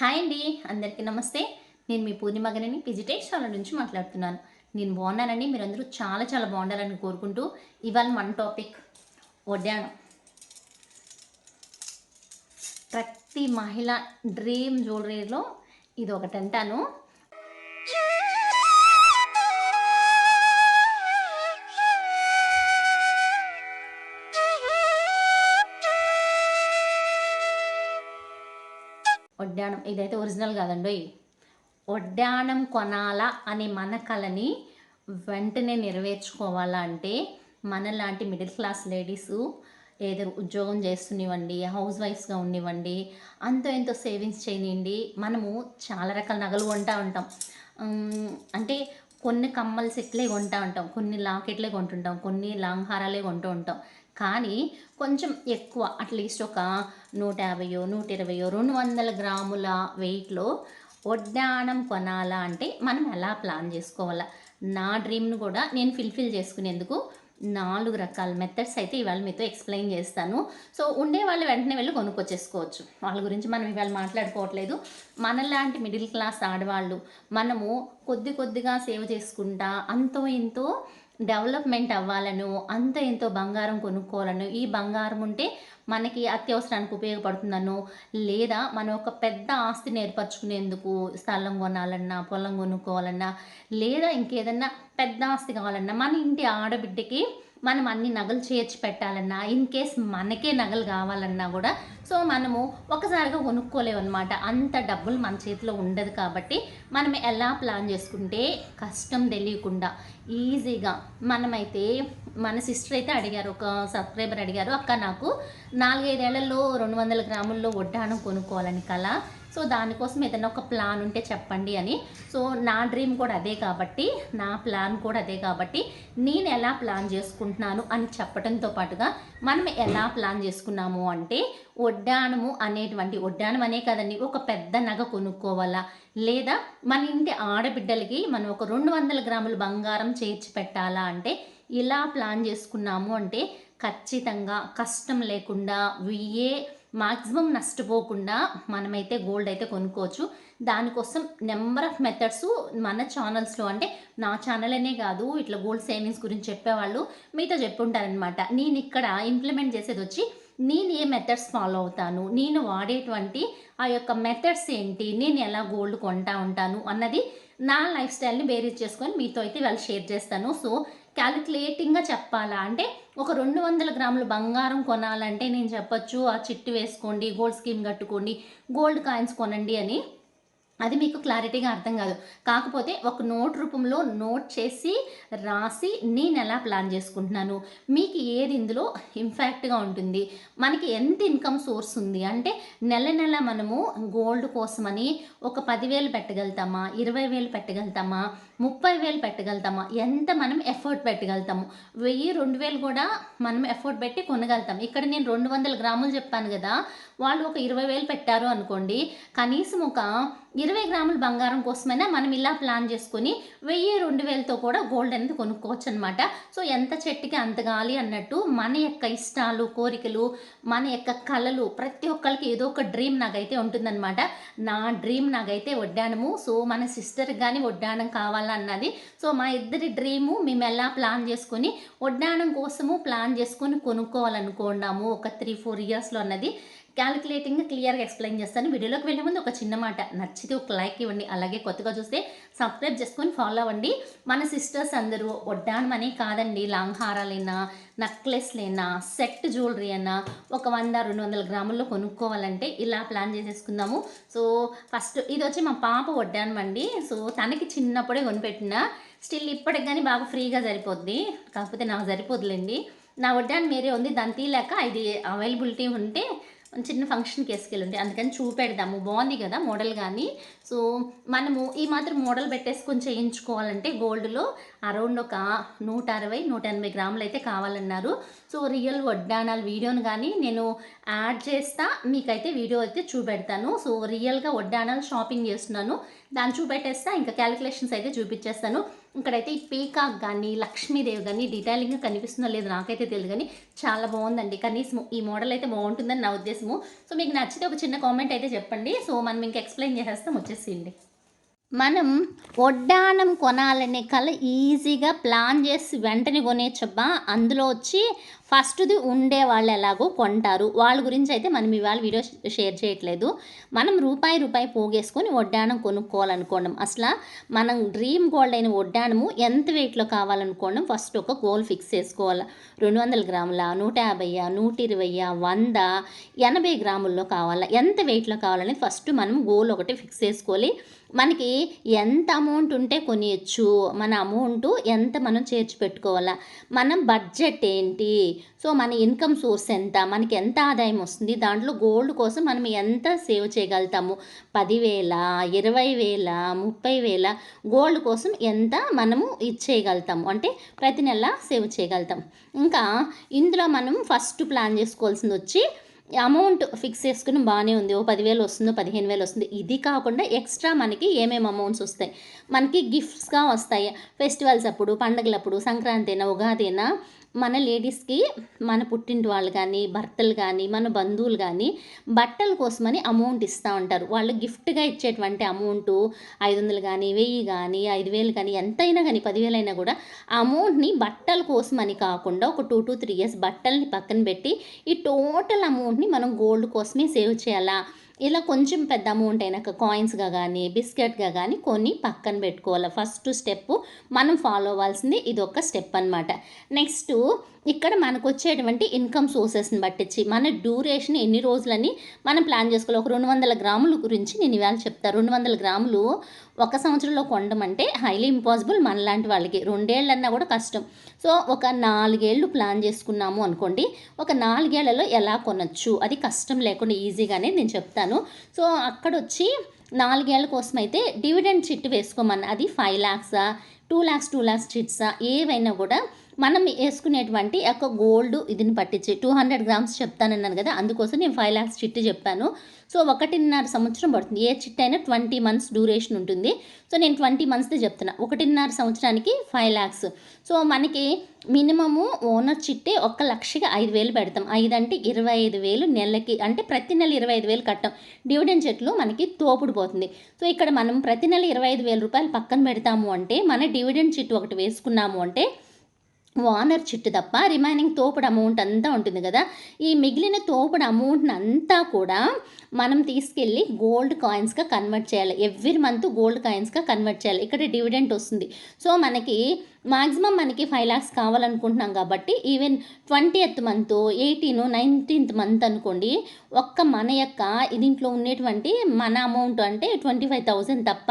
Hi అండి అందరికీ నమస్తే. నేను మీ పూర్ణిమగనని పిజిటేషాల నుంచి మాట్లాడుతున్నాను. నేను బాగున్నానండి మీరందరూ చాలా చాలా బాగుండాలని కోరుకుంటూ ఇవాళ మన టాపిక్ వడ్డాణం ప్రతి మహిళ డ్రీమ్ జ్యువెలరీలో ఇది ఒకటి అంటాను వడ్డాణం. ఇదైతే ఒరిజినల్ కాదండి వడ్డాణం కొనాలా అనే మన కళని వెంటనే నెరవేర్చుకోవాలా అంటే మనలాంటి మిడిల్ క్లాస్ లేడీస్ ఏదో ఉద్యోగం చేస్తునివ్వండి హౌస్ వైఫ్స్గా ఉండివ్వండి అంతో ఎంతో సేవింగ్స్ చేయనివ్వండి మనము చాలా రకాల నగలు కొంటా ఉంటాం. అంటే కొన్ని కమ్మల సెట్లే కొంటా ఉంటాం కొన్ని లాకెట్లే కొంటుంటాం కొన్ని లాంగ్ హారాలే కొంటూ ఉంటాం. కానీ కొంచెం ఎక్కువ అట్లీస్ట్ ఒక నూట యాభైయో నూట ఇరవయో రెండు వందల గ్రాముల వెయిట్లో వడ్డానం కొనాలా అంటే మనం ఎలా ప్లాన్ చేసుకోవాలా? నా డ్రీమ్ను కూడా నేను ఫిల్ఫిల్ చేసుకునేందుకు నాలుగు రకాల మెథడ్స్ అయితే ఇవాళ మీతో ఎక్స్ప్లెయిన్ చేస్తాను. సో ఉండే వాళ్ళు వెంటనే వెళ్ళి కొనుక్కొచ్చేసుకోవచ్చు. వాళ్ళ గురించి మనం ఇవాళ మాట్లాడుకోవట్లేదు. మనలాంటి మిడిల్ క్లాస్ ఆడవాళ్ళు మనము కొద్ది కొద్దిగా సేవ్ చేసుకుంటా అంతో ఇంతో డెవలప్మెంట్ అవ్వాలను అంత ఎంతో బంగారం కొనుక్కోవాలను ఈ బంగారం ఉంటే మనకి అత్యవసరానికి ఉపయోగపడుతుందనో లేదా మన ఒక పెద్ద ఆస్తిని ఏర్పరచుకునేందుకు స్థలం కొనాలన్నా పొలం కొనుక్కోవాలన్నా లేదా ఇంకేదన్నా పెద్ద ఆస్తి కావాలన్నా మన ఇంటి ఆడబిడ్డకి మనం అన్ని నగలు చేర్చి పెట్టాలన్నా ఇన్ కేస్ మనకే నగలు కావాలన్నా కూడా సో మనము ఒకసారిగా కొనుక్కోలేమన్నమాట. అంత డబ్బులు మన చేతిలో ఉండదు కాబట్టి మనం ఎలా ప్లాన్ చేసుకుంటే కష్టం తెలియకుండా ఈజీగా మనమైతే మన సిస్టర్ అయితే అడిగారు ఒక సబ్స్క్రైబర్ అడిగారు అక్క నాకు నాలుగైదేళ్ళలో రెండు వందల గ్రాముల్లో వడ్డాణం కొనుక్కోవాలని కల సో దానికోసం ఏదైనా ఒక ప్లాన్ ఉంటే చెప్పండి అని. సో నా డ్రీమ్ కూడా అదే కాబట్టి నా ప్లాన్ కూడా అదే కాబట్టి నేను ఎలా ప్లాన్ చేసుకుంటున్నాను అని చెప్పడంతో పాటుగా మనం ఎలా ప్లాన్ చేసుకున్నాము అంటే ఒడ్డానము అనేటువంటి వడ్డాణం అనే కదండి ఒక పెద్ద నగ కొనుక్కోవాలా? లేదా మన ఇంటి ఆడబిడ్డలకి మనం ఒక రెండు వందల గ్రాములు బంగారం చేర్చి పెట్టాలా అంటే ఇలా ప్లాన్ చేసుకున్నాము అంటే ఖచ్చితంగా కష్టం లేకుండా వెయ్యే మాక్సిమం నష్టపోకుండా మనమైతే గోల్డ్ అయితే కొనుక్కోవచ్చు. దానికోసం నెంబర్ ఆఫ్ మెథడ్స్ మన ఛానల్స్లో అంటే నా ఛానల్ అనే కాదు ఇట్లా గోల్డ్ సేవింగ్స్ గురించి చెప్పేవాళ్ళు మీతో చెప్పుంటారనమాట నేను ఇక్కడ ఇంప్లిమెంట్ చేసేది వచ్చి నేను ఏ మెథడ్స్ ఫాలో అవుతాను నేను వాడేటువంటి ఆ యొక్క మెథడ్స్ ఏంటి నేను ఎలా గోల్డ్ కొంటా ఉంటాను అన్నది నా లైఫ్ స్టైల్ని బేరీజ్ చేసుకొని మీతో అయితే వాళ్ళు షేర్ చేస్తాను. సో క్యాలిక్యులేటింగ్గా చెప్పాలా? అంటే ఒక రెండు వందల గ్రాములు బంగారం కొనాలంటే నేను చెప్పొచ్చు ఆ చిట్టు వేసుకోండి గోల్డ్ స్కీమ్ కట్టుకోండి గోల్డ్ కాయిన్స్ కొనండి అని. అది మీకు క్లారిటీగా అర్థం కాదు. కాకపోతే ఒక నోట్ రూపంలో నోట్ చేసి రాసి నేను ఎలా ప్లాన్ చేసుకుంటున్నాను? మీకు ఏది ఇందులో ఇంపాక్ట్గా ఉంటుంది? మనకి ఎంత ఇన్కమ్ సోర్స్ ఉంది? అంటే నెల నెల మనము గోల్డ్ కోసమని ఒక పదివేలు పెట్టగలుగుతామా? ఇరవై వేలు పెట్టగలుగుతామా? ముప్పై వేలు పెట్టగలుగుతామా? ఎంత మనం ఎఫర్ట్ పెట్టగలుగుతాము? వెయ్యి రెండు వేలు కూడా మనం ఎఫర్ట్ పెట్టి కొనగలుగుతాం. ఇక్కడ నేను రెండు వందల గ్రాములు చెప్పాను కదా. వాళ్ళు ఒక ఇరవై వేలు పెట్టారు అనుకోండి. కనీసం ఒక ఇరవై గ్రాముల బంగారం కోసమైనా మనం ఇలా ప్లాన్ చేసుకొని వెయ్యి రెండు వేలతో కూడా గోల్డ్ అనేది కొనుక్కోవచ్చు అనమాట సో ఎంత చెట్టుకి అంత గాలి అన్నట్టు మన యొక్క ఇష్టాలు కోరికలు మన యొక్క కళలు ప్రతి ఒక్కరికి ఏదో ఒక డ్రీమ్ నాకైతే ఉంటుందన్నమాట. నా డ్రీమ్ నాకైతే వడ్డానము. సో మన సిస్టర్కి కానీ వడ్డానం కావాలన్నది. సో మా ఇద్దరి డ్రీము మేము ఎలా ప్లాన్ చేసుకొని వడ్డానం కోసము ప్లాన్ చేసుకొని కొనుక్కోవాలనుకున్నాము. ఒక త్రీ ఫోర్ ఇయర్స్లో అన్నది. క్యాలిక్యులేటింగ్ క్లియర్గా ఎక్స్ప్లెయిన్ చేస్తాను. వీడియోలోకి వెళ్ళే ముందు ఒక చిన్న మాట. నచ్చితే ఒక లైక్ ఇవ్వండి. అలాగే కొత్తగా చూస్తే సబ్స్క్రైబ్ చేసుకొని ఫాలో అవ్వండి. మన సిస్టర్స్ అందరూ వడ్డానం అనే కాదండి. లాంగ్ హారాలైనా నక్లెస్లైనా సెట్ జ్యువెలరీ అయినా ఒక వంద రెండు వందల గ్రాముల్లో కొనుక్కోవాలంటే ఇలా ప్లాన్ చేసేసుకుందాము. సో ఫస్ట్ ఇది వచ్చి మా పాప వడ్డానం అండి. సో తనకి చిన్నప్పుడే కొనిపెట్టిన. స్టిల్ ఇప్పటికి కానీ బాగా ఫ్రీగా సరిపోద్ది. కాకపోతే నాకు సరిపోదులేండి. నా వడ్డానం మీరే ఉంది. దాన్ని తీయలేక ఇది అవైలబిలిటీ ఉంటే చిన్న ఫంక్షన్కి వేసుకెళ్ళండి అందుకని చూపెడదాము. బాగుంది కదా మోడల్ కానీ. సో మనము ఈ మాత్రం మోడల్ పెట్టేసుకొని చేయించుకోవాలంటే గోల్డ్లో అరౌండ్ ఒక నూట అరవై నూట ఎనభై గ్రాములు అయితే కావాలన్నారు. సో రియల్ వడ్డానాల వీడియోని కానీ నేను యాడ్ చేస్తా. మీకైతే వీడియో అయితే చూపెడతాను. సో రియల్గా వడ్డానాలు షాపింగ్ చేస్తున్నాను. దాన్ని చూపెట్టేస్తా. ఇంకా క్యాలిక్యులేషన్స్ అయితే చూపించేస్తాను. ఇక్కడైతే ఈ పీకాక్ కానీ లక్ష్మీదేవి కానీ డీటెయిలింగ్గా కనిపిస్తుందో లేదో నాకైతే తెలియదు కానీ చాలా బాగుందండి. కనీసం ఈ మోడల్ అయితే బాగుంటుందని నా ఉద్దేశము. సో మీకు నచ్చితే ఒక చిన్న కామెంట్ అయితే చెప్పండి. సో మనం ఇంకా ఎక్స్ప్లెయిన్ చేసేస్తాం. వచ్చేసేయండి. మనం వడ్డానం కొనాలనే కళ ఈజీగా ప్లాన్ చేసి వెంటనే కొనేచ్చబ్బా. అందులో వచ్చి ఫస్ట్ది ఉండే వాళ్ళు ఎలాగో కొంటారు. వాళ్ళ గురించి అయితే మనం ఇవాళ వీడియో షేర్ చేయట్లేదు. మనం రూపాయి రూపాయి పోగేసుకొని వడ్డానం కొనుక్కోవాలనుకోవడం అసలు మనం డ్రీమ్ గోల్డ్ అయిన వడ్డానము ఎంత వెయిట్లో కావాలనుకోవడం ఫస్ట్ ఒక గోల్ ఫిక్స్ చేసుకోవాలి. రెండు వందల గ్రాముల? నూట యాభై నూట ఇరవై వంద? ఎనభై గ్రాముల్లో కావాలా? ఎంత వెయిట్లో కావాలనేది ఫస్ట్ మనం గోల్ ఒకటి ఫిక్స్ చేసుకోవాలి. మనకి ఎంత అమౌంట్ ఉంటే కొనియచ్చు. మన అమౌంట్ ఎంత మనం చేర్చి పెట్టుకోవాలా? మనం బడ్జెట్ ఏంటి? సో మన ఇన్కమ్ సోర్స్ ఎంత? మనకి ఎంత ఆదాయం వస్తుంది? దాంట్లో గోల్డ్ కోసం మనం ఎంత సేవ్ చేయగలుగుతాము? పదివేల ఇరవై వేల ముప్పై వేల గోల్డ్ కోసం ఎంత మనము ఇచ్చేయగలుగుతాము అంటే ప్రతి నెల సేవ్ చేయగలుగుతాం. ఇంకా ఇందులో మనం ఫస్ట్ ప్లాన్ చేసుకోవాల్సింది వచ్చి అమౌంట్ ఫిక్స్ చేసుకుని బాగానే ఉంది. ఓ పదివేలు వస్తుందో పదిహేను వేలు వస్తుంది. ఇది కాకుండా ఎక్స్ట్రా మనకి ఏమేమి అమౌంట్స్ వస్తాయి? మనకి గిఫ్ట్స్గా వస్తాయి. ఫెస్టివల్స్ అప్పుడు పండగలప్పుడు సంక్రాంతి అయినా ఉగాది అయినా మన లేడీస్కి మన పుట్టింటి వాళ్ళు కానీ భర్తలు కానీ మన బంధువులు కానీ బట్టల కోసమని అమౌంట్ ఇస్తూ ఉంటారు. వాళ్ళు గిఫ్ట్గా ఇచ్చేటువంటి అమౌంట్ ఐదు వందలు కానీ వెయ్యి కానీ ఐదు వేలు కానీ ఎంతైనా కానీ పదివేలైనా కూడా ఆ అమౌంట్ని బట్టల కోసమని కాకుండా ఒక టూ టు త్రీ ఇయర్స్ బట్టల్ని పక్కన పెట్టి ఈ టోటల్ అమౌంట్ని మనం గోల్డ్ కోసమే సేవ్ చేయాలా? ఇలా కొంచెం పెద్ద అమౌంట్ అయినాక కాయిన్స్గా కానీ బిస్కెట్గా కానీ కొన్ని పక్కన పెట్టుకోవాలి. ఫస్ట్ స్టెప్ మనం ఫాలో అవ్వాల్సింది ఇది ఒక స్టెప్ అనమాట నెక్స్ట్ ఇక్కడ మనకు వచ్చేటువంటి ఇన్కమ్ సోర్సెస్ని బట్టించి మన డ్యూరేషన్ ఎన్ని రోజులని మనం ప్లాన్ చేసుకోవాలి? ఒక రెండు వందల గ్రాముల గురించి నేను ఇవాళ చెప్తాను రెండు వందల గ్రాములు ఒక సంవత్సరంలో కొనడం అంటే హైలీ ఇంపాసిబుల్ మనలాంటి వాళ్ళకి. రెండేళ్ళన్నా కూడా కష్టం. సో ఒక నాలుగేళ్ళు ప్లాన్ చేసుకున్నాము అనుకోండి ఒక నాలుగేళ్ళలో ఎలా కొనొచ్చు? అది కష్టం లేకుండా ఈజీగానే నేను చెప్తాను. సో అక్కడ వచ్చి నాలుగేళ్ళ కోసం అయితే డివిడెండ్ చిట్ వేసుకోమని అది ఫైవ్ ల్యాక్సా టూ ల్యాక్స్ టూ ల్యాక్స్ చిట్సా ఏవైనా కూడా మనం వేసుకునేటువంటి ఒక గోల్డ్ ఇదిని పట్టించి టూ హండ్రెడ్ గ్రామ్స్ చెప్తానన్నాను కదా అందుకోసం నేను ఫైవ్ ల్యాక్స్ చిట్టు చెప్పాను. సో ఒకటిన్నర సంవత్సరం పడుతుంది. ఏ చిట్ అయినా ట్వంటీ మంత్స్ డ్యూరేషన్ ఉంటుంది. సో నేను ట్వంటీ మంత్స్దే చెప్తున్నా. ఒకటిన్నర సంవత్సరానికి ఫైవ్ ల్యాక్స్ సో మనకి మినిమము ఓనర్ చిట్టే ఒక్క లక్షకి ఐదు వేలు పెడతాం. ఐదు అంటే ఇరవై ఐదు వేలు నెలకి అంటే ప్రతి నెల ఇరవై ఐదు వేలు కట్టాం. డివిడెండ్ చెట్లు మనకి తోపుడు పోతుంది. సో ఇక్కడ మనం ప్రతి నెల ఇరవై ఐదు వేల రూపాయలు పక్కన పెడతాము అంటే మన డివిడెండ్ చిట్టు ఒకటి వేసుకున్నాము అంటే ఓనర్ చిట్టు తప్ప రిమైనింగ్ తోపుడు అమౌంట్ అంతా ఉంటుంది కదా. ఈ మిగిలిన తోపుడు అమౌంట్ని అంతా కూడా మనం తీసుకెళ్ళి గోల్డ్ కాయిన్స్గా కన్వర్ట్ చేయాలి. ఎవ్రీ మంత్ గోల్డ్ కాయిన్స్గా కన్వర్ట్ చేయాలి. ఇక్కడ డివిడెంట్ వస్తుంది. సో మనకి మాక్సిమం మనకి ఫైవ్ ల్యాక్స్ కావాలనుకుంటున్నాం కాబట్టి even twenty eighth month eighteen nineteenth month అనుకోండి ఒక్క మన యొక్క దీంట్లో ఉండేటువంటి మన అమౌంట్ అంటే ట్వంటీ ఫైవ్ థౌజండ్ తప్ప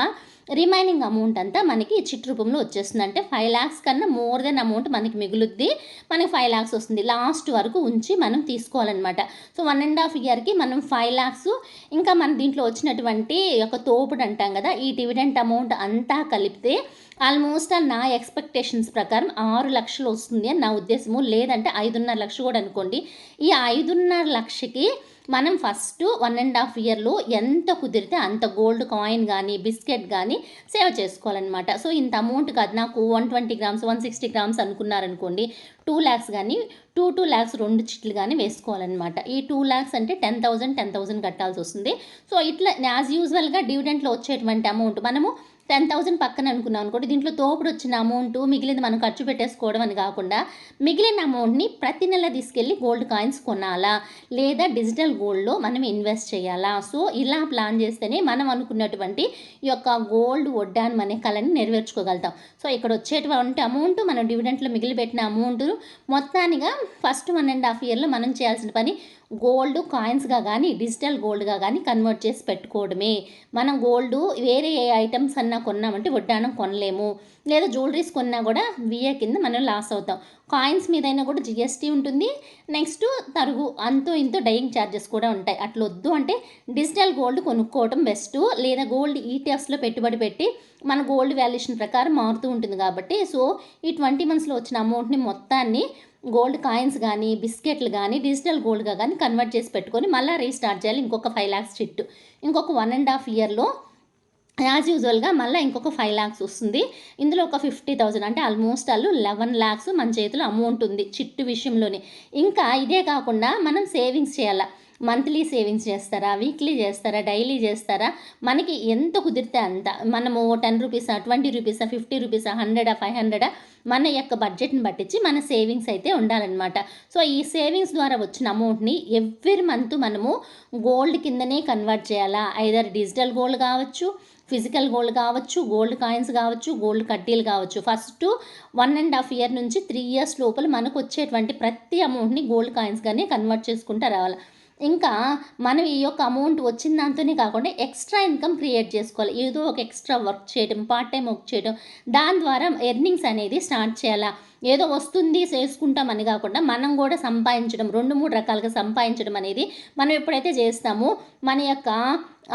రిమైనింగ్ అమౌంట్ అంతా మనకి చిట్ రూపంలో వచ్చేస్తుంది అంటే ఫైవ్ ల్యాక్స్ కన్నా మోర్ దెన్ అమౌంట్ మనకి మిగులుద్ది. మనకి ఫైవ్ ల్యాక్స్ వస్తుంది. లాస్ట్ వరకు ఉంచి మనం తీసుకోవాలన్నమాట. సో వన్ అండ్ హాఫ్ ఇయర్కి మనం ఫైవ్ ల్యాక్స్ ఇంకా మన దీంట్లో వచ్చినటువంటి ఒక తోపుడు అంటాం కదా ఈ డివిడెంట్ అమౌంట్ అంతా కలిపితే ఆల్మోస్ట్ నా ఎక్స్పెక్టేషన్స్ ప్రకారం ఆరు లక్షలు వస్తుంది అని నా ఉద్దేశము. లేదంటే ఐదున్నర లక్షలు కూడా అనుకోండి. ఈ ఐదున్నర లక్షకి మనం ఫస్ట్ వన్ అండ్ హాఫ్ ఇయర్లో ఎంత కుదిరితే అంత గోల్డ్ కాయిన్ కానీ బిస్కెట్ కానీ సేవ్ చేసుకోవాలన్నమాట. సో ఇంత అమౌంట్ కాదు. నాకు one twenty grams one sixty grams అనుకున్నారనుకోండి two lakhs కానీ టూ టూ ల్యాక్స్ రెండు చిట్లు కానీ వేసుకోవాలన్నమాట. ఈ టూ ల్యాక్స్ అంటే టెన్ థౌసండ్ టెన్ థౌసండ్ కట్టాల్సి వస్తుంది. సో ఇట్లా యాజ్ యూజువల్గా డివిడెంట్లో వచ్చేటువంటి అమౌంట్ మనము టెన్ థౌసండ్ పక్కన అనుకున్నాం అనుకోండి దీంట్లో తోపుడు వచ్చిన అమౌంట్ మిగిలింది మనం ఖర్చు పెట్టేసుకోవడం అని కాకుండా మిగిలిన అమౌంట్ని ప్రతి నెల తీసుకెళ్ళి గోల్డ్ కాయిన్స్ కొనాలా? లేదా డిజిటల్ గోల్డ్లో మనం ఇన్వెస్ట్ చేయాలా? సో ఇలా ప్లాన్ చేస్తేనే మనం అనుకున్నటువంటి ఈ యొక్క గోల్డ్ వడ్డాన్ అనే కళని నెరవేర్చుకోగలుగుతాం. సో ఇక్కడ వచ్చేటువంటి అమౌంట్ మనం డివిడెంట్లో మిగిలిపెట్టిన అమౌంట్ మొత్తానిగా ఫస్ట్ వన్ అండ్ హాఫ్ ఇయర్లో మనం చేయాల్సిన పని గోల్డ్ కాయిన్స్గా కానీ డిజిటల్ గోల్డ్గా కానీ కన్వర్ట్ చేసి పెట్టుకోవడమే. మనం గోల్డ్ వేరే ఏ ఐటమ్స్ అన్నా కొన్నామంటే వడ్డానం కొనలేము. లేదా జ్యువెలరీస్ కొన్నా కూడా విఏ కింద మనం లాస్ అవుతాం. కాయిన్స్ మీదైనా కూడా జిఎస్టీ ఉంటుంది. నెక్స్ట్ తరుగు అంతో ఇంతో డైయింగ్ ఛార్జెస్ కూడా ఉంటాయి. అట్లా వద్దు అంటే డిజిటల్ గోల్డ్ కొనుక్కోవడం బెస్ట్. లేదా గోల్డ్ ఈటీఎఫ్స్లో పెట్టుబడి పెట్టి మన గోల్డ్ వాల్యుయేషన్ ప్రకారం మారుతూ ఉంటుంది కాబట్టి. సో ఈ ట్వంటీ మంత్స్లో వచ్చిన అమౌంట్ని మొత్తాన్ని గోల్డ్ కాయిన్స్ కానీ బిస్కెట్లు కానీ డిజిటల్ గోల్డ్గా కానీ కన్వర్ట్ చేసి పెట్టుకొని మళ్ళీ రీస్టార్ట్ చేయాలి. ఇంకొక ఫైవ్ ల్యాక్స్ చిట్టు. ఇంకొక వన్ అండ్ హాఫ్ ఇయర్లో యాజ్ యూజువల్గా మళ్ళీ ఇంకొక ఫైవ్ ల్యాక్స్ వస్తుంది. ఇందులో ఒక ఫిఫ్టీ థౌజండ్ అంటే ఆల్మోస్ట్ ఆల్ లెవెన్ ల్యాక్స్ మన చేతిలో అమౌంట్ ఉంది చిట్టు విషయంలోనే. ఇంకా ఇదే కాకుండా మనం సేవింగ్స్ చేయాలి? మంత్లీ సేవింగ్స్ చేస్తారా? వీక్లీ చేస్తారా? డైలీ చేస్తారా? మనకి ఎంత కుదిరితే అంత. మనము టెన్ రూపీసా ట్వంటీ రూపీసా ఫిఫ్టీ రూపీసా హండ్రెడా ఫైవ్ హండ్రెడా మన యొక్క బడ్జెట్ని పట్టించి మన సేవింగ్స్ అయితే ఉండాలన్నమాట. సో ఈ సేవింగ్స్ ద్వారా వచ్చిన అమౌంట్ని ఎవ్రీ మంత్ మనము గోల్డ్ కిందనే కన్వర్ట్ చేయాలా? ఐదర్ డిజిటల్ గోల్డ్ కావచ్చు ఫిజికల్ గోల్డ్ కావచ్చు గోల్డ్ కాయిన్స్ కావచ్చు గోల్డ్ కడ్డీలు కావచ్చు. First one and half year నుంచి త్రీ ఇయర్స్ లోపల మనకు వచ్చేటువంటి ప్రతి అమౌంట్ని గోల్డ్ కాయిన్స్గానే కన్వర్ట్ చేసుకుంటూ రావాలి? ఇంకా మనం ఈ యొక్క అమౌంట్ వచ్చిన దాంతోనే కాకుండా ఎక్స్ట్రా ఇన్కమ్ క్రియేట్ చేసుకోవాలి. ఏదో ఒక ఎక్స్ట్రా వర్క్ చేయడం పార్ట్ టైం వర్క్ చేయడం. దాని ద్వారా ఎర్నింగ్స్ అనేది స్టార్ట్ చేయాలా? ఏదో వస్తుంది చేసుకుంటామని కాకుండా మనం కూడా సంపాదించడం రెండు మూడు రకాలుగా సంపాదించడం అనేది మనం ఎప్పుడైతే చేస్తామో మన యొక్క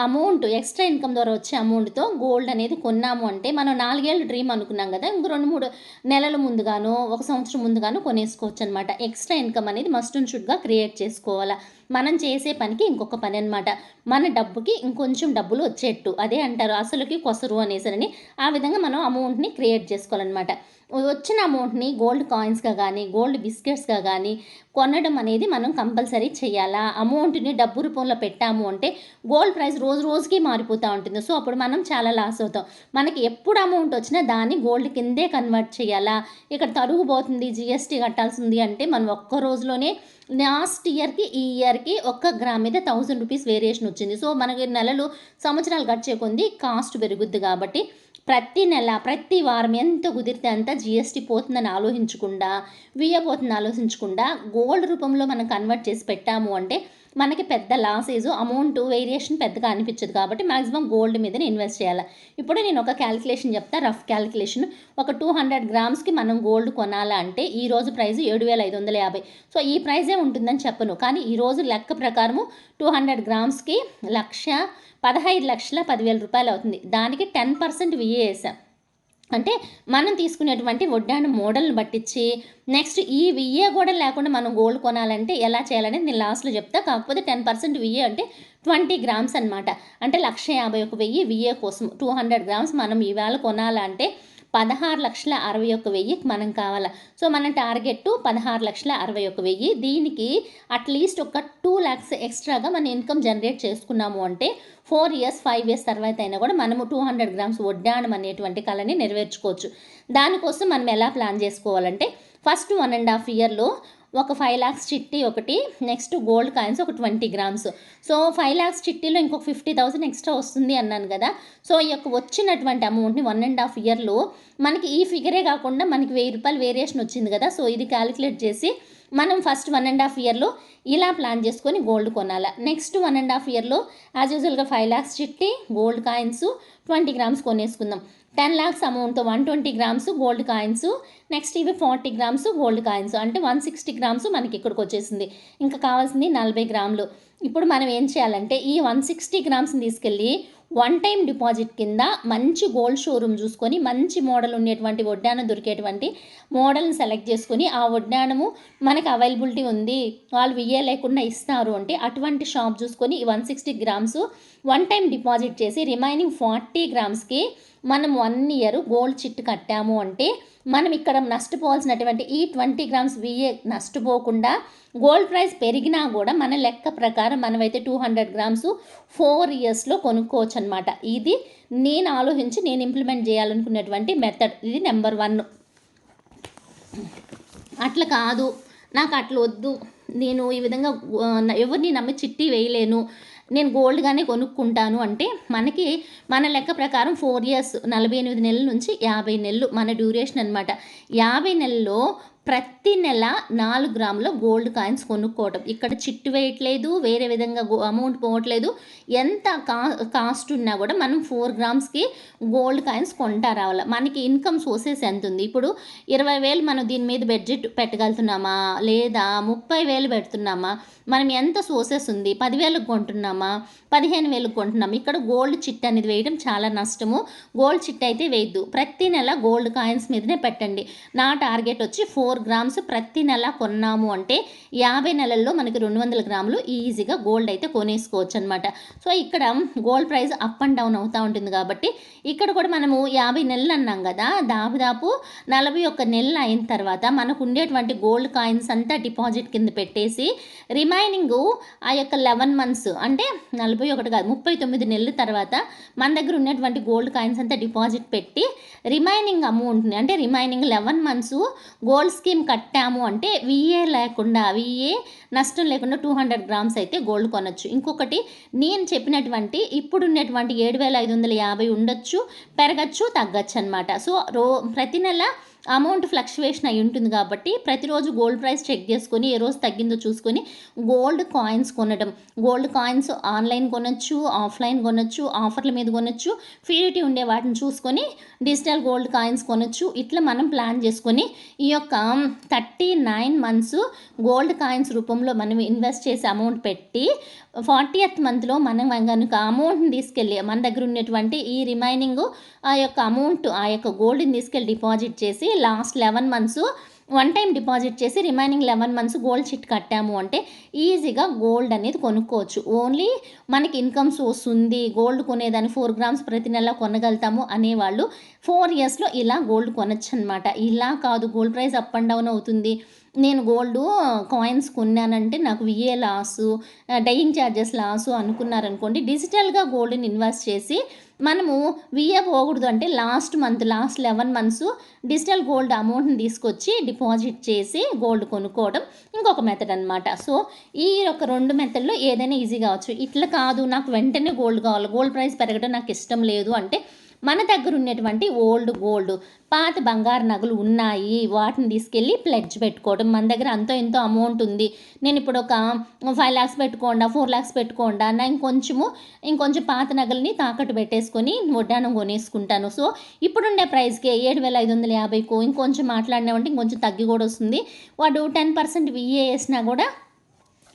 అమౌంట్ ఎక్స్ట్రా ఇన్కమ్ ద్వారా వచ్చే అమౌంట్తో గోల్డ్ అనేది కొన్నాము అంటే మనం నాలుగేళ్ళు డ్రీమ్ అనుకున్నాం కదా ఇంక రెండు మూడు నెలల ముందుగానో ఒక సంవత్సరం ముందుగానో కొనేసుకోవచ్చు అనమాట ఎక్స్ట్రా ఇన్కమ్ అనేది మస్ట్ అండ్ షుడ్గా క్రియేట్ చేసుకోవాలా. మనం చేసే పనికి ఇంకొక పని అనమాట మన డబ్బుకి ఇంకొంచెం డబ్బులు వచ్చేట్టు అదే అంటారు. అసలుకి కొసరు అనేసరని ఆ విధంగా మనం అమౌంట్ని క్రియేట్ చేసుకోవాలన్నమాట. వచ్చిన అమౌంట్ని గోల్డ్ కాయిన్స్గా కానీ గోల్డ్ బిస్కెట్స్గా కానీ కొనడం అనేది మనం కంపల్సరీ చేయాలా? అమౌంట్ని డబ్బు రూపంలో పెట్టాము అంటే గోల్డ్ ప్రైస్ రోజు రోజుకి మారిపోతూ ఉంటుంది. సో అప్పుడు మనం చాలా లాస్ అవుతాం. మనకి ఎప్పుడు అమౌంట్ వచ్చినా దాన్ని గోల్డ్ కిందే కన్వర్ట్ చేయాలా? ఇక్కడ తరుగుపోతుంది జిఎస్టీ కట్టాల్సింది అంటే మనం ఒక్క రోజులోనే లాస్ట్ ఇయర్కి ఈ ఇయర్కి ఒక్క గ్రామ్ మీద థౌజండ్ రూపీస్ వేరియేషన్ వచ్చింది. సో మనకి నెలలు సంవత్సరాలు గడిచే కొంది కాస్ట్ పెరుగుద్ది కాబట్టి ప్రతి నెల ప్రతి వారం ఎంత కుదిరితే అంత జిఎస్టీ పోతుందని ఆలోచించకుండా వియ్య పోతుందని ఆలోచించకుండా గోల్డ్ రూపంలో మనం కన్వర్ట్ చేసి పెట్టాము అంటే మనకి పెద్ద లాసేజ్ అమౌంట్ వేరియేషన్ పెద్దగా అనిపించదు కాబట్టి మాక్సిమం గోల్డ్ మీదనే ఇన్వెస్ట్ చేయాలి. ఇప్పుడు నేను ఒక క్యాలిక్యులేషన్ చెప్తా రఫ్ క్యాలిక్యులేషన్ ఒక టూ హండ్రెడ్ గ్రామ్స్కి మనం గోల్డ్ కొనాలంటే ఈ రోజు ప్రైస్ ఏడు వేల ఐదు వందల యాభై. సో ఈ ప్రైజే ఉంటుందని చెప్పను. కానీ ఈ రోజు లెక్క ప్రకారము టూ హండ్రెడ్ గ్రామ్స్కి లక్ష పదహైదు లక్షల పదివేల రూపాయలు అవుతుంది. దానికి టెన్ పర్సెంట్ విఏ వేసాం. అంటే మనం తీసుకునేటువంటి వడ్డాను మోడల్ని బట్టించి నెక్స్ట్ ఈ విఏ కూడా లేకుండా మనం గోల్డ్ కొనాలంటే ఎలా చేయాలనేది నేను లాస్ట్లో చెప్తా. కాకపోతే టెన్ పర్సెంట్ విఏ అంటే ట్వంటీ గ్రామ్స్ అనమాట అంటే లక్ష యాభై ఒక వెయ్యి విఏ కోసం టూ హండ్రెడ్ గ్రామ్స్ మనం ఈవేళ కొనాలంటే పదహారు లక్షల అరవై ఒక్క వెయ్యికి మనం కావాలా. సో మన టార్గెట్ పదహారు లక్షల అరవై ఒక్క వెయ్యి. దీనికి అట్లీస్ట్ ఒక టూ ల్యాక్స్ ఎక్స్ట్రాగా మన ఇన్కమ్ జనరేట్ చేసుకున్నాము అంటే ఫోర్ ఇయర్స్ ఫైవ్ ఇయర్స్ తర్వాత అయినా కూడా మనము టూ హండ్రెడ్ గ్రామ్స్ వడ్డానం అనేటువంటి కళని నెరవేర్చుకోవచ్చు. దానికోసం మనం ఎలా ప్లాన్ చేసుకోవాలంటే ఫస్ట్ వన్ అండ్ హాఫ్ ఇయర్లో ఒక ఫైవ్ ల్యాక్స్ చిట్టి ఒకటి నెక్స్ట్ గోల్డ్ కాయిన్స్ ఒక twenty grams. So five lakhs చిట్టీలో ఇంకొక ఫిఫ్టీ థౌసండ్ ఎక్స్ట్రా వస్తుంది అన్నాను కదా. సో ఈ యొక్క వచ్చినటువంటి అమౌంట్ని వన్ అండ్ హాఫ్ ఇయర్లో మనకి ఈ ఫిగరే కాకుండా మనకి వెయ్యి రూపాయలు వేరియేషన్ వచ్చింది కదా. సో ఇది క్యాలిక్యులేట్ చేసి మనం ఫస్ట్ వన్ అండ్ హాఫ్ ఇయర్లో ఇలా ప్లాన్ చేసుకొని గోల్డ్ కొనాలి. నెక్స్ట్ వన్ అండ్ హాఫ్ ఇయర్లో యాజ్ యూజువల్గా ఫైవ్ ల్యాక్స్ చిట్టి గోల్డ్ కాయిన్స్ ట్వంటీ గ్రామ్స్ కొనేసుకుందాం. Ten lakhs అమౌంట్తో one twenty grams gold coins next ఇవి ఫార్టీ గ్రామ్స్ గోల్డ్ కాయిన్స్ అంటే వన్ సిక్స్టీ గ్రామ్స్ మనకి ఇక్కడికి వచ్చేసింది. ఇంకా కావాల్సింది నలభై గ్రాములు. ఇప్పుడు మనం ఏం చేయాలంటే ఈ వన్ సిక్స్టీ గ్రామ్స్ని తీసుకెళ్ళి వన్ టైం డిపాజిట్ కింద మంచి గోల్డ్ షోరూమ్ చూసుకొని మంచి మోడల్ ఉండేటువంటి వడ్డానం దొరికేటువంటి మోడల్ని సెలెక్ట్ చేసుకొని ఆ వడ్డానము మనకు అవైలబిలిటీ ఉంది. వాళ్ళు వెయ్యలేకుండా ఇస్తారు అంటే అటువంటి షాప్ చూసుకొని one sixty grams one time deposit చేసి రిమైనింగ్ ఫార్టీ గ్రామ్స్కి మనం వన్ ఇయర్ గోల్డ్ చిట్ కట్టాము అంటే మనం ఇక్కడ నష్టపోవాల్సినటువంటి ఈ ట్వంటీ గ్రామ్స్ విఏ నష్టపోకుండా గోల్డ్ ప్రైస్ పెరిగినా కూడా మన లెక్క ప్రకారం మనమైతే టూ హండ్రెడ్ గ్రామ్స్ ఫోర్ ఇయర్స్లో కొనుక్కోవచ్చు అనమాట ఇది నేను ఆలోచించి నేను ఇంప్లిమెంట్ చేయాలనుకున్నటువంటి మెథడ్ ఇది నెంబర్ వన్ అట్లా కాదు. నాకు అట్లా వద్దు. నేను ఈ విధంగా ఎవరిని నమ్మి చిట్టి వేయలేను. నేను గోల్డ్గానే కొనుక్కుంటాను అంటే మనకి మన లెక్క ప్రకారం ఫోర్ ఇయర్స్ నలభై ఎనిమిది నెలల నుంచి యాభై నెలలు మన డ్యూరేషన్ అనమాట యాభై నెలల్లో ప్రతి నెల నాలుగు గ్రాముల గోల్డ్ కాయిన్స్ కొనుక్కోవటం. ఇక్కడ చిట్టు వేయట్లేదు వేరే విధంగా అమౌంట్ పోవట్లేదు. ఎంత కా కాస్ట్ ఉన్నా కూడా మనం ఫోర్ గ్రామ్స్కి గోల్డ్ కాయిన్స్ కొంటా రావాలి. మనకి ఇన్కమ్ సోర్సెస్ ఎంత ఉంది ఇప్పుడు ఇరవై వేలు మనం దీని మీద బడ్జెట్ పెట్టగలుగుతున్నామా? లేదా ముప్పై వేలు పెడుతున్నామా? మనం ఎంత సోర్సెస్ ఉంది? పదివేలకు కొంటున్నామా? పదిహేను వేలకు కొంటున్నామా? ఇక్కడ గోల్డ్ చిట్ అనేది వేయడం చాలా నష్టము. గోల్డ్ చిట్ అయితే వేయద్దు. ప్రతి నెల గోల్డ్ కాయిన్స్ మీదనే పెట్టండి. నా టార్గెట్ వచ్చి ఫోర్ ఫోర్ గ్రామ్స్ ప్రతి నెల కొన్నాము అంటే యాభై నెలల్లో మనకి రెండు వందల గ్రాములు ఈజీగా గోల్డ్ అయితే కొనేసుకోవచ్చు అనమాట సో ఇక్కడ gold price up and down అవుతూ ఉంటుంది కాబట్టి ఇక్కడ కూడా మనము యాభై నెలలు అన్నాం కదా దాదాపు నలభై ఒక్క నెలలు అయిన తర్వాత మనకు ఉండేటువంటి గోల్డ్ కాయిన్స్ అంతా డిపాజిట్ కింద పెట్టేసి రిమైనింగ్ ఆ యొక్క లెవెన్ మంత్స్ అంటే నలభై ఒకటి కాదు ముప్పై తొమ్మిది నెలల తర్వాత మన దగ్గర ఉన్నటువంటి గోల్డ్ కాయిన్స్ అంతా డిపాజిట్ పెట్టి రిమైనింగ్ అమౌంట్ని అంటే remaining eleven months gold's scheme కట్టాము అంటే విఏ లేకుండా విఏ నష్టం లేకుండా టూ హండ్రెడ్ గ్రామ్స్ అయితే గోల్డ్ కొనొచ్చు. ఇంకొకటి నేను చెప్పినటువంటి ఇప్పుడు ఉన్నటువంటి ఏడు వేల ఐదు వందల యాభై ఉండొచ్చు పెరగచ్చు తగ్గచ్చు అనమాట సో రో ప్రతి నెల అమౌంట్ ఫ్లక్చువేషన్ అయి ఉంటుంది కాబట్టి ప్రతిరోజు గోల్డ్ ప్రైస్ చెక్ చేసుకొని ఏ రోజు తగ్గిందో చూసుకొని గోల్డ్ కాయిన్స్ కొనడం. గోల్డ్ కాయిన్స్ ఆన్లైన్ కొనొచ్చు ఆఫ్లైన్ కొనొచ్చు ఆఫర్ల మీద కొనొచ్చు ఫ్యూరిటీ ఉండే వాటిని చూసుకొని డిజిటల్ గోల్డ్ కాయిన్స్ కొనొచ్చు. ఇట్లా మనం ప్లాన్ చేసుకొని ఈ యొక్క thirty nine months gold coins రూపంలో మనం ఇన్వెస్ట్ చేసే అమౌంట్ పెట్టి ఫార్టీయత్ మంత్లో మనం కనుక అమౌంట్ని తీసుకెళ్ళి మన దగ్గర ఉన్నటువంటి ఈ రిమైనింగ్ ఆ యొక్క అమౌంట్ ఆ యొక్క గోల్డ్ని తీసుకెళ్ళి డిపాజిట్ చేసి last eleven months one time deposit చేసి remaining eleven months gold chit కట్టాము అంటే ఈజీగా గోల్డ్ అనేది కొనుక్కోవచ్చు. ఓన్లీ మనకి ఇన్కమ్ సోర్స్ ఉంది గోల్డ్ కొనేదాన్ని ఫోర్ గ్రామ్స్ ప్రతి నెల కొనగలుగుతాము అనేవాళ్ళు ఫోర్ ఇయర్స్లో ఇలా గోల్డ్ కొనొచ్చు అనమాట ఇలా కాదు gold price up and down అవుతుంది. నేను గోల్డ్ కాయిన్స్ కొన్నానంటే నాకు VA loss dyeing charges loss అనుకున్నారనుకోండి డిజిటల్గా గోల్డ్ని ఇన్వెస్ట్ చేసి మనము విఏ పోకూడదు అంటే last month last eleven months digital gold అమౌంట్ని తీసుకొచ్చి డిపాజిట్ చేసి గోల్డ్ కొనుక్కోవడం ఇంకొక మెథడ్ అనమాట సో ఈ యొక్క రెండు మెథడ్లో ఏదైనా ఈజీ కావచ్చు ఇట్లా కాదు నాకు వెంటనే గోల్డ్ కావాలి గోల్డ్ ప్రైస్ పెరగడం నాకు ఇష్టం లేదు అంటే మన దగ్గర ఉన్నటువంటి ఓల్డ్ గోల్డ్ పాత బంగారు నగలు ఉన్నాయి వాటిని తీసుకెళ్ళి ప్లెడ్జ్ పెట్టుకోవడం. మన దగ్గర అంతో ఎంతో అమౌంట్ ఉంది. నేను ఇప్పుడు ఒక ఫైవ్ ల్యాక్స్ పెట్టుకోండా ఫోర్ ల్యాక్స్ పెట్టుకోండా నా ఇంకొంచెము ఇంకొంచెం పాత నగల్ని తాకట్టు పెట్టేసుకొని వడ్డానం కొనేసుకుంటాను. సో ఇప్పుడుండే ప్రైస్కి ఏడు వేల ఐదు వందల యాభైకు ఇంకొంచెం మాట్లాడినామంటే ఇంకొంచెం తగ్గి కూడా వస్తుంది. వాడు టెన్ పర్సెంట్ విఏ వేసినా కూడా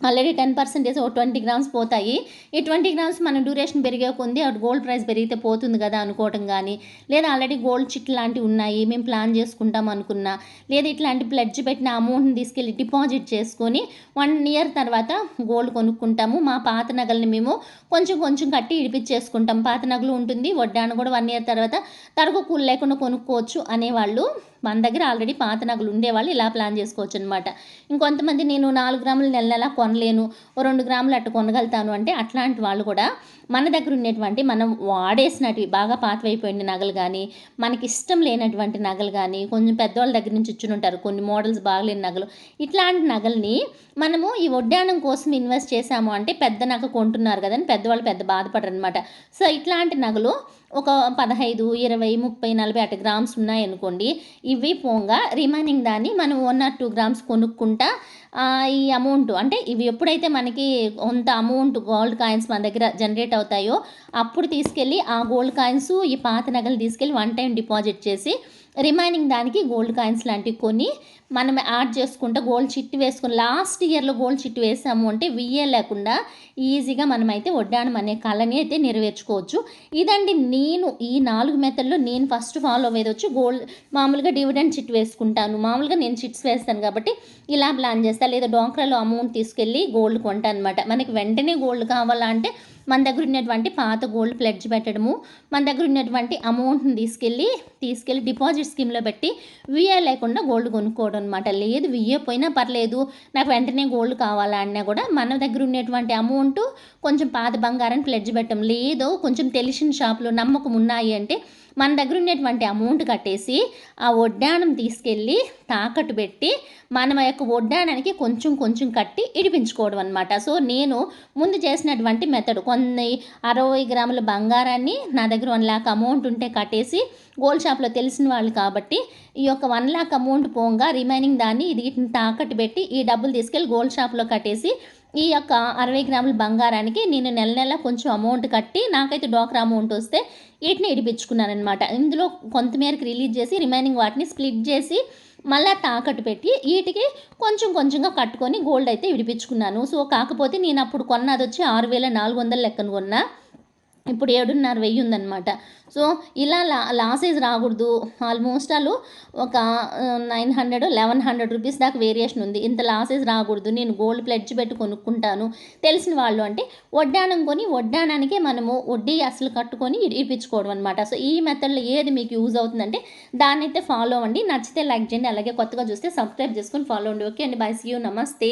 ఆల్రెడీ టెన్ పర్సెంటేజ్ ఒక ట్వంటీ గ్రామ్స్ పోతాయి. ఈ ట్వంటీ గ్రామ్స్ మన డ్యూరేషన్ పెరిగే కొంది అటు గోల్డ్ ప్రైస్ పెరిగితే పోతుంది కదా అనుకోవటం కానీ లేదా ఆల్రెడీ గోల్డ్ చిట్ లాంటివి ఉన్నాయి మేము ప్లాన్ చేసుకుంటాం అనుకున్నా లేదా ఇట్లాంటి ప్లెడ్జ్ పెట్టిన అమౌంట్ని తీసుకెళ్ళి డిపాజిట్ చేసుకొని వన్ ఇయర్ తర్వాత గోల్డ్ కొనుక్కుంటాము. మా పాత నగల్ని మేము కొంచెం కొంచెం కట్టి ఇడిపించేసుకుంటాం. పాత నగలు ఉంటుంది వడ్డాను కూడా వన్ ఇయర్ తర్వాత తరగ కూలు లేకుండా కొనుక్కోవచ్చు అనేవాళ్ళు మన దగ్గర ఆల్రెడీ పాత నగలు ఉండేవాళ్ళు ఇలా ప్లాన్ చేసుకోవచ్చు అనమాట ఇంకొంతమంది నేను నాలుగు గ్రాములు నెల నెల కొనలేను ఓ రెండు గ్రాములు అట్టు కొనగలుగుతాను అంటే అట్లాంటి వాళ్ళు కూడా మన దగ్గర ఉన్నటువంటి మనం వాడేసినటివి బాగా పాతవైపోయిన నగలు కానీ మనకి ఇష్టం లేనటువంటి నగలు కానీ కొంచెం పెద్దవాళ్ళ దగ్గర నుంచి ఇచ్చి ఉంటారు కొన్ని మోడల్స్ బాగలేని నగలు. ఇట్లాంటి నగల్ని మనము ఈ వడ్డానం కోసం ఇన్వెస్ట్ చేసాము అంటే పెద్ద నగ కొంటున్నారు కదని పెద్దవాళ్ళు పెద్ద బాధపడరు అనమాట సో ఇట్లాంటి నగలు ఒక పదహైదు ఇరవై ముప్పై నలభై అటు గ్రామ్స్ ఉన్నాయనుకోండి ఇవి పోగా రిమైనింగ్ దాన్ని మనం వన్ ఆర్ టూ గ్రామ్స్ కొనుక్కుంటా ఈ అమౌంట్ అంటే ఇవి ఎప్పుడైతే మనకి కొంత అమౌంట్ గోల్డ్ కాయిన్స్ మన దగ్గర జనరేట్ అవుతాయో అప్పుడు తీసుకెళ్ళి ఆ గోల్డ్ కాయిన్స్ ఈ పాత నగలు తీసుకెళ్ళి వన్ టైం డిపాజిట్ చేసి రిమైనింగ్ దానికి గోల్డ్ కాయిన్స్ లాంటివి కొని మనం యాడ్ చేసుకుంటే గోల్డ్ చిట్టు వేసుకుని లాస్ట్ ఇయర్లో గోల్డ్ చిట్టు వేసాము అంటే వియ్యే లేకుండా ఈజీగా మనమైతే వడ్డానం అనే కళని అయితే నెరవేర్చుకోవచ్చు. ఇదండి నేను ఈ నాలుగు మెథడ్లో నేను ఫస్ట్ ఫాలో అయ్యేది వచ్చి గోల్డ్ మామూలుగా డివిడెండ్ చిట్ వేసుకుంటాను. మామూలుగా నేను చిట్స్ వేస్తాను కాబట్టి ఇలా ప్లాన్ చేస్తాను లేదా డోంక్రాలో అమౌంట్ తీసుకెళ్ళి గోల్డ్ కొంటాను అనమాట మనకి వెంటనే గోల్డ్ కావాలంటే మన దగ్గర ఉన్నటువంటి పాత గోల్డ్ ప్లెడ్జ్ పెట్టడము మన దగ్గర ఉన్నటువంటి అమౌంట్ని తీసుకెళ్ళి తీసుకెళ్ళి డిపాజిట్ స్కీమ్లో పెట్టి విఏ లేకుండా గోల్డ్ కొనుక్కోవడం అనమాట లేదు విఏ పోయినా పర్లేదు నాకు వెంటనే గోల్డ్ కావాలా అన్నా కూడా మన దగ్గర ఉన్నటువంటి అమౌంట్ కొంచెం పాత బంగారం ప్లెడ్జ్ పెట్టడం. లేదో కొంచెం తెలిసిన షాప్లో నమ్మకం ఉన్నాయి అంటే మన దగ్గర ఉన్నటువంటి అమౌంట్ కట్టేసి ఆ వడ్డానం తీసుకెళ్ళి తాకట్టు పెట్టి మనం యొక్క వడ్డానానికి కొంచెం కొంచెం కట్టి ఇడిపించుకోవడం అనమాట సో నేను ముందు చేసినటువంటి మెథడ్ కొన్ని అరవై గ్రాముల బంగారాన్ని నా దగ్గర వన్ ల్యాక్ అమౌంట్ ఉంటే కట్టేసి గోల్డ్ షాప్లో తెలిసిన వాళ్ళు కాబట్టి ఈ యొక్క వన్ ల్యాక్ అమౌంట్ పోగా రిమైనింగ్ దాన్ని ఇది తాకట్టు పెట్టి ఈ డబ్బులు తీసుకెళ్ళి గోల్డ్ షాప్లో కట్టేసి ఈ యొక్క అరవై గ్రాముల బంగారానికి నేను నెల నెల కొంచెం అమౌంట్ కట్టి నాకైతే డోక్రా అమౌంట్ వస్తే వీటిని ఇడిపించుకున్నాను అనమాట ఇందులో కొంతమేరకు రిలీజ్ చేసి రిమైనింగ్ వాటిని స్ప్లిట్ చేసి మళ్ళీ తాకట్టు పెట్టి వీటికి కొంచెం కొంచెంగా కట్టుకొని గోల్డ్ అయితే విడిపించుకున్నాను సో కాకపోతే నేను అప్పుడు కొన్నది వచ్చి ఆరు వేల నాలుగు వందల లెక్కన కొన్నా. ఇప్పుడు ఏడున్నర వెయ్యి ఉందన్నమాట సో ఇలా లా లాసెస్ రాకూడదు. ఆల్మోస్ట్ వాళ్ళు ఒక nine hundred eleven hundred rupees దాకా వేరియేషన్ ఉంది. ఇంత లాసెస్ రాకూడదు. నేను గోల్డ్ ప్లెడ్జ్ పెట్టి కొనుక్కుంటాను. తెలిసిన వాళ్ళు అంటే వడ్డానం కొని వడ్డానానికే మనము వడ్డీ అసలు కట్టుకొని ఇప్పించుకోవడం అనమాట సో ఈ మెథడ్లో ఏది మీకు యూజ్ అవుతుందంటే దాన్ని అయితే ఫాలో అవ్వండి. నచ్చితే లైక్ చేయండి. అలాగే కొత్తగా చూస్తే సబ్స్క్రైబ్ చేసుకొని ఫాలో అవ్వండి ఓకే అండి. Bye see you. నమస్తే.